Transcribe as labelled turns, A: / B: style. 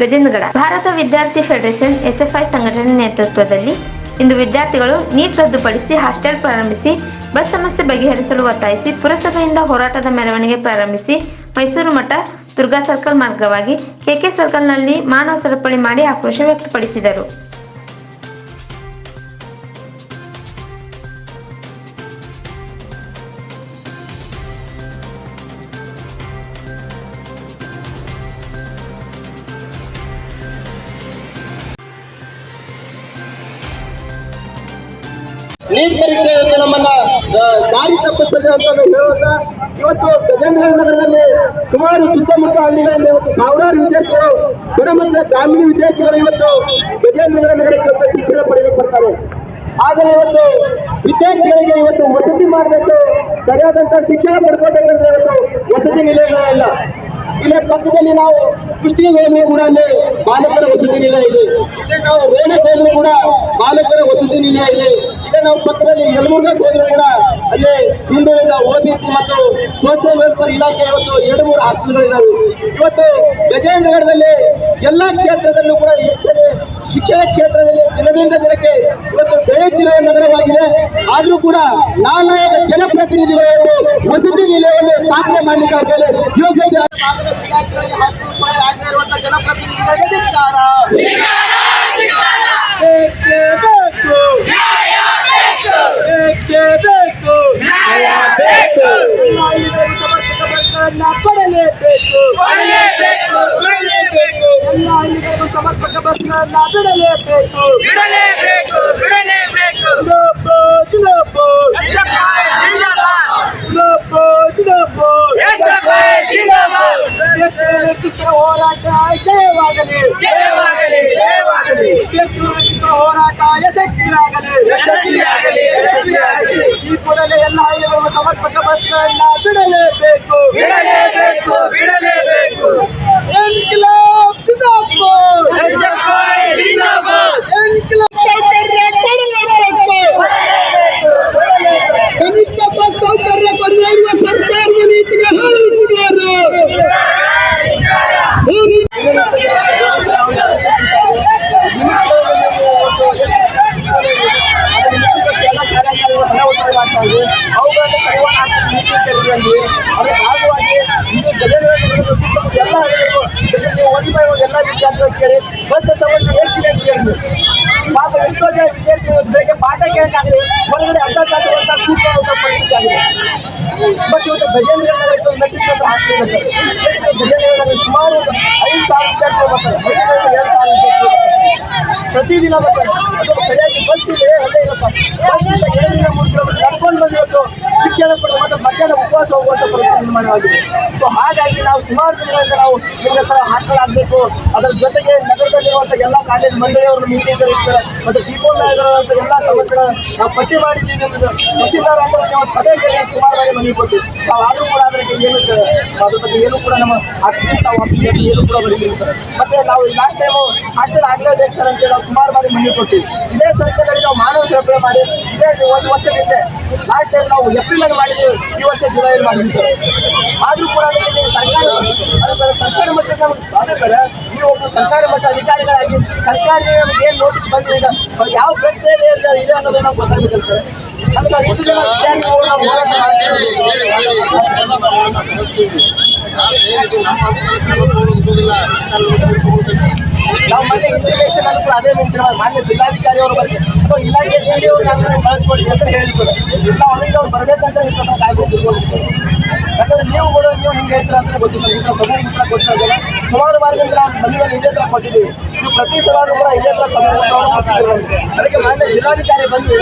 A: ಗಜೇಂದ್ರಗಡ. ಭಾರತ ವಿದ್ಯಾರ್ಥಿ federation SFI ಸಂಘಟನೆ ನೇತೃತ್ವದಲ್ಲಿ ಇಂದು ವಿದ್ಯಾರ್ಥಿಗಳು ನೀಟ್ ರದ್ದುಪಡಿಸಿ ಹಾಸ್ಟೆಲ್ ಪ್ರಾರಂಭಿಸಿ, ಬಸ್ ಸಮಸ್ಯೆ ಬಗೆಹರಿಸಲು ಒತ್ತಾಯಿಸಿ, ಪುರಸಭೆಯಿಂದ ಹೋರಾಟದ ಮೆರವಣಿಗೆ ಪ್ರಾರಂಭಿಸಿ ಮೈಸೂರು ಮಠ ದುರ್ಗಾ ಸರ್ಕಲ್ ಮಾರ್ಗವಾಗಿ ಕೆಕೆ ಸರ್ಕಲ್ನಲ್ಲಿ ಮಾನವ ಸರಪಳಿ ಮಾಡಿ ಆಕ್ರೋಶ ವ್ಯಕ್ತಪಡಿಸಿದರು.
B: ನೀಟ್ ಪರೀಕ್ಷೆ ಇವತ್ತು ನಮ್ಮನ್ನ ದಾರಿ ತಪ್ಪಿಸ್ತದೆ ಅಂತ ಹೇಳುವಾಗ, ಇವತ್ತು ಗಜೇಂದ್ರ ನಗರದಲ್ಲಿ ಸುಮಾರು ಸುತ್ತಮುತ್ತ ಹಳ್ಳಿಗಳಲ್ಲಿ ಇವತ್ತು ಸಾವಿರಾರು ವಿದ್ಯಾರ್ಥಿಗಳು ಗುಣಮಟ್ಟ ಗ್ರಾಮೀಣ ವಿದ್ಯಾರ್ಥಿಗಳು ಇವತ್ತು ಗಜೇಂದ್ರ ನಗರಕ್ಕೆ ಇವತ್ತು ಶಿಕ್ಷಣ ಪಡೆಯಲು ಬರ್ತಾರೆ. ಆದರೆ ಇವತ್ತು ವಿದ್ಯಾರ್ಥಿಗಳಿಗೆ ಇವತ್ತು ವಸತಿ ಮಾಡಬೇಕು ಸರಿಯಾದಂತಹ ಶಿಕ್ಷಣ ಪಡ್ಕೋಬೇಕಂದ್ರೆ ಇವತ್ತು ವಸತಿ ನಿಲಯಗಳಿಲ್ಲ. ಇಲ್ಲೇ ಪಕ್ಕದಲ್ಲಿ ನಾವು ಹೋದ್ರು ಕೂಡ ಅಲ್ಲಿ ಬಾಲಕರ ವಸತಿ ನಿಲಯ ಇದೆ. ಇದೇ ನಾವು ರೇಣಕ್ಕೆ ಹೋದ್ರು ಕೂಡ ಬಾಲಕರ ವಸತಿ ನಿಲಯ ಇದೆ. ಇದೇ ನಾವು ಪಕ್ಕದಲ್ಲಿ ಯಲಬುರ್ಗಕ್ಕೆ ಹೋದ್ರು ಕೂಡ ಅಲ್ಲಿ ಹಿಂದುಳಿದ ಓಬಿಸಿ ಮತ್ತು ಸೋಷಿಯಲ್ ವೆಲ್ಫೇರ್ ಇಲಾಖೆ ಇವತ್ತು ಎರಡು, ಮೂರು ಹಾಸ್ಟೆಲ್ಗಳಿದ್ದಾವೆ ಇವತ್ತು ಗಜೇಂದ್ರಗಢದಲ್ಲಿ ಎಲ್ಲಾ ಕ್ಷೇತ್ರದಲ್ಲೂ ಕೂಡ ಶಿಕ್ಷಣ ಕ್ಷೇತ್ರದಲ್ಲಿ ದಿನದಿಂದ ದಿನಕ್ಕೆ ಇವತ್ತು ಬೆಳೆಯುತ್ತಿರುವ ನಗರವಾಗಿದೆ ಆದ್ರೂ ಕೂಡ ನಾಲ್ಕು ಜನಪ್ರತಿನಿಧಿಗಳು ವಸತಿ ನಿಲಯವನ್ನು ಸ್ಥಾಪನೆ ಮಾಡಲಿಕ್ಕೆ ಆಗಲೇ ಯೋಗ್ಯತೆ ಭಾಗದ ವಿದ್ಯಾರ್ಥಿಗಳಿಗೆ ಹಾಸ್ಟೆಲ್ ಕೂಡ ಆಗದೇ ಇರುವಂತಹ ಜನಪ್ರತಿನಿಧಿಗಳಿಗೆ ಧಿಕ್ಕಾರ ಬೇಕೇ ಬೇಕು ಬೇಕೇ ಬೇಕು ಎಲ್ಲ ಇಲ್ಲಿವರೆಗೂ ಸಮರ್ಪಕ ಬಸ್ಗಳನ್ನ ಪಡೆಯಲೇಬೇಕು
C: ಕೊಡಲೇಬೇಕು ಕೊಡಲೇಬೇಕು
B: ಎಲ್ಲ ಹಳ್ಳಿಗಳಿಗೂ ಸಮರ್ಪಕ ಬಸ್ಗಳನ್ನ ಬಿಡಲೇಬೇಕು
C: ಬಿಡಲೇಬೇಕು ಬಿಡಲೇಬೇಕು
B: ಜಿಂದಾಬಾದ್, ಜಿಂದಾಬಾದ್,
C: ಜಿಂದಾಬಾದ್
B: ಜಿಂದಾಬಾದ್, ಜಿಂದಾಬಾದ್.
C: ಎಸ್ಎಫ್ಐ ಜಿಂದಾಬಾದ್
B: ವಿದ್ಯಾರ್ಥಿಗಳ ನೇತೃತ್ವದ ಹೋರಾಟ ಜಯವಾಗಲಿ
C: ಜಯವಾಗಲಿ ಜಯವಾಗಲಿ
B: ಹೋರಾಟ ನೇತೃತ್ವದ ಹೋರಾಟ ಯಶಸ್ವಿಯಾಗಲಿ
C: ಯಶಸ್ವಿಯಾಗಲಿ, ಯಶಸ್ವಿಯಾಗಲಿ.
B: ಈ ಕೂಡಲೇ ಎಲ್ಲ ಹಳ್ಳಿಗಳಿಗೂ ಸಮರ್ಪಕ ಬಸ್ಗಳನ್ನ ಬಿಡಲೇಬೇಕು
C: ಬಿಡಲೇಬೇಕು ಬಿಡಲೇಬೇಕು
B: ಇನ್ಕಿಲಾಬ್ ಜಿಂದಾಬಾದ್. ನೀತಿ ತೆರೆಯುವಲ್ಲಿ ಅದರ ಭಾಗವಾಗಿ ಇದು ಗಜೇಂದ್ರ ಸುತ್ತಮುತ್ತ ಎಲ್ಲ ಹಳ್ಳಿಗಳು ನೀವು ಒಂದು ಬೈ ಒಂದು ಎಲ್ಲ ವಿದ್ಯಾರ್ಥಿಗಳು ಕೇಳಿ ಬಸ್ ಸಮಸ್ಯೆ ಎಷ್ಟಿದೆ ಅಂತ ಕೇಳಿ ಪಾಪ ಎಷ್ಟೋ ಜನ ವಿದ್ಯಾರ್ಥಿಗಳು ಬೆಳಗ್ಗೆ ಪಾಠ ಕೇಳಕ್ಕಾಗಲಿ ಹೊರಗಡೆ ಅರ್ಧ ತಾಸು ಅಂತ ಕೂತ್ಕೊಂಡು ಪರಿಸ್ಥಿತಿ ಆಗಿದೆ ಬಟ್ ಇವತ್ತು ಗಜೇಂದ್ರ ಮೆಟ್ರಿಕ್ ಅಂತ ಹಾಸ್ಟೆಲ್ ಇದೆ ಸರ್ ಗಜೇಂದ್ರ ಸುಮಾರು ಐದು ಸಾವಿರ ವಿದ್ಯಾರ್ಥಿಗಳು ಬರ್ತಾರೆ ಐದರಿಂದ ಎರಡು ಸಾವಿರ ವಿದ್ಯಾರ್ಥಿಗಳು ಬರ್ತಾರೆ ಪ್ರತಿದಿನ ಬರ್ತಾರೆ ಅದು ಸರಿಯಾಗಿ ಬಸ್ ಇದೆ ಅಲ್ಲೇ ಇರಪ್ಪ ಬಸ್ಸಿಂದ ಎರಡರಿಂದ ಮೂರು ಕಿಲೋಮೀಟರ್ ಕರ್ಕೊಂಡು ಬಂದು ಇವತ್ತು ಶಿಕ್ಷಣ ಕೊಡುವಂಥ ಮಧ್ಯಾಹ್ನ ಉಪವಾಸ ಹೋಗುವಂತ ಪರಿಸ್ಥಿತಿ ನಿರ್ಮಾಣವಾಗಿದೆ ಸೊ ಹಾಗಾಗಿ ನಾವು ಸುಮಾರು ದಿನಗಳಿಂದ ನಾವು ಸಹ ಹಾಸ್ಟೆಲ್ ಆಗಬೇಕು. ಅದರ ಜೊತೆಗೆ ನಗರದಲ್ಲಿರುವಂಥ ಎಲ್ಲ ಕಾಲೇಜ್ ಮಂಡಳಿಯವರು ಇರ್ತಾರೆ ಮತ್ತು ಡಿಪೋಲ್ ನಾಯಕರಂತ ಎಲ್ಲ ಸಮಸ್ಯೆಗಳನ್ನ ನಾವು ಪಟ್ಟಿ ಮಾಡಿದ್ದೀವಿ ಅನ್ನೋದು ತಹಸೀಲ್ದಾರ್ ಅಂದ್ರೆ ನಾವು ಸಭೆಗೆ ಸುಮಾರು ಮನವಿ ಕೊಡ್ತೀವಿ. ನಾವು ಆದರೂ ಕೂಡ ಅದಕ್ಕೆ ಏನು ಅದ್ರ ಬಗ್ಗೆ ಏನು ಕೂಡ ನಮ್ಮ ಆಫೀಸ್ ನಾವು ಏನು ಕೂಡ ಬರೀತೀವಿ ಸರ್. ಮತ್ತೆ ನಾವು ಲಾಸ್ಟ್ ಟೈಮು ಹಾಸ್ಟೆಲ್ ಆಗಲೇಬೇಕು ಸರ್ ಅಂತೇಳಿ ನಾವು ಸುಮಾರು ಬಾರಿ ಮನವಿ ಕೊಡ್ತೀವಿ. ಇದೇ ಸರ್ಕಾರದಲ್ಲಿ ನಾವು ಮಾನವ ಸರಬರಾಜು ಮಾಡಿ, ಇದೇ ಒಂದು ವರ್ಷದ ಹಿಂದೆ ಲಾಸ್ಟ್ ಟೈಮ್ ನಾವು ಏಪ್ರಿಲಲ್ಲಿ ಮಾಡಿದ್ವಿ ಈ ವರ್ಷ ಜುಲೈಯಲ್ಲಿ ಮಾಡಿದ್ವಿ ಸರ್. ಆದರೂ ಕೂಡ ಸರ್ಕಾರ ಸರ್, ಸರ್ಕಾರಿ ಮಟ್ಟದ ನಮ್ಗೆ ಸರ್. ನೀವು ಒಬ್ಬ ಸರ್ಕಾರಿ ಮಟ್ಟ ಅಧಿಕಾರಿಗಳಾಗಿ ಸರ್ಕಾರಿ ಏನು ನೋಟಿಸ್ ಬಂದಿದೆ ಯಾವ ಪ್ರಕ್ರಿಯೆ ಇದೆ ಅನ್ನೋದು ನಮ್ಗೆ ಗೊತ್ತಾಗಬೇಕಲ್ಲ ಸರ್. ಅದಕ್ಕೆ ಐದು ಜನ ವಿದ್ಯಾರ್ಥಿಗಳು ನಾವು ಹೋರಾಟ ಮಾಡ್ತೀವಿ ಅನ್ನು ಕೂಡ ಅದೇ ಮೆನ್ಷನ್ ಮಾನ್ಯ ಜಿಲ್ಲಾಧಿಕಾರಿ ಅವರು ಬರ್ತಾರೆ ಸೊ ಇಲಾಖೆ ಡಿ ನಾನು ಕಳಿಸ್ಕೊಡಿ ಅಂತ ಹೇಳಿದ್ರು. ಇಲ್ಲ, ಅವರಿಗೆ ಅವ್ರು ಬರಬೇಕಂತ ಹೇಳ್ತಾರೆ ಯಾಕಂದ್ರೆ ನೀವು ಕೂಡ ನೀವು ನಿಮ್ಗೆ ಹೇಳ್ತೀರ ಅಂತ ಗೊತ್ತಿಲ್ಲ. ಈಗ ಸಮಯ ಹತ್ರ ಗೊತ್ತಿರೋದಿಲ್ಲ ಸುಮಾರು ಬಾರಿಗಳಿಂದ ನಾವು ಮನೆಯಲ್ಲಿ ಇದೇ ಥರ ಕೊಟ್ಟಿದ್ದೀವಿ ನೀವು ಪ್ರತಿ ಸಲ ಕೂಡ ಇದೇ ಥರ ಕೊಟ್ಟಿದ್ದೀವಿ ಅದಕ್ಕೆ ಮಾನ್ಯ ಜಿಲ್ಲಾಧಿಕಾರಿ ಬಂದು